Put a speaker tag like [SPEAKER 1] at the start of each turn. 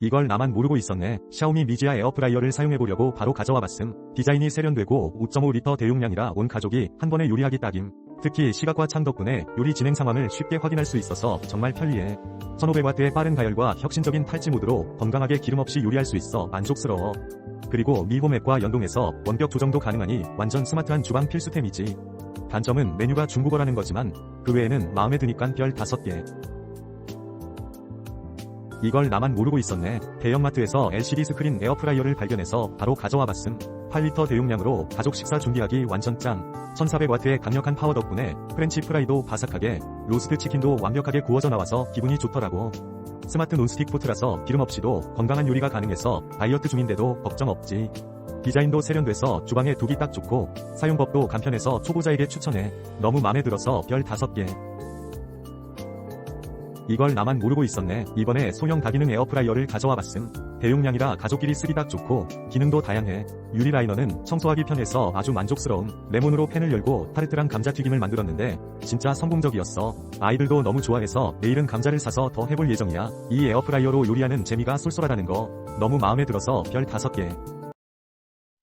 [SPEAKER 1] 이걸 나만 모르고 있었네. 샤오미 미지아 에어프라이어를 사용해보려고 바로 가져와 봤음. 디자인이 세련되고 5.5리터 대용량이라 온 가족이 한 번에 요리하기 딱임. 특히 시각과 창 덕분에 요리 진행 상황을 쉽게 확인할 수 있어서 정말 편리해. 1500W의 빠른 가열과 혁신적인 탈지 모드로 건강하게 기름 없이 요리할 수 있어 만족스러워. 그리고 미홈 앱과 연동해서 원격 조정도 가능하니 완전 스마트한 주방 필수템이지. 단점은 메뉴가 중국어라는 거지만 그 외에는 마음에 드니깐 별 5개. 이걸 나만 모르고 있었네. 대형마트에서 LCD 스크린 에어프라이어를 발견해서 바로 가져와 봤음. 8리터 대용량으로 가족 식사 준비하기 완전 짱. 1400W의 강력한 파워 덕분에 프렌치 프라이도 바삭하게, 로스트 치킨도 완벽하게 구워져 나와서 기분이 좋더라고. 스마트 논스틱 포트라서 기름 없이도 건강한 요리가 가능해서 다이어트 중인데도 걱정 없지. 디자인도 세련돼서 주방에 두기 딱 좋고 사용법도 간편해서 초보자에게 추천해. 너무 마음에 들어서 별 5개. 이걸 나만 모르고 있었네. 이번에 소형 다기능 에어프라이어를 가져와 봤음. 대용량이라 가족끼리 쓰기 딱 좋고 기능도 다양해. 유리 라이너는 청소하기 편해서 아주 만족스러움. 레몬으로 팬을 열고 타르트랑 감자튀김을 만들었는데 진짜 성공적이었어. 아이들도 너무 좋아해서 내일은 감자를 사서 더 해볼 예정이야. 이 에어프라이어로 요리하는 재미가 쏠쏠하다는 거 너무 마음에 들어서 별 5개.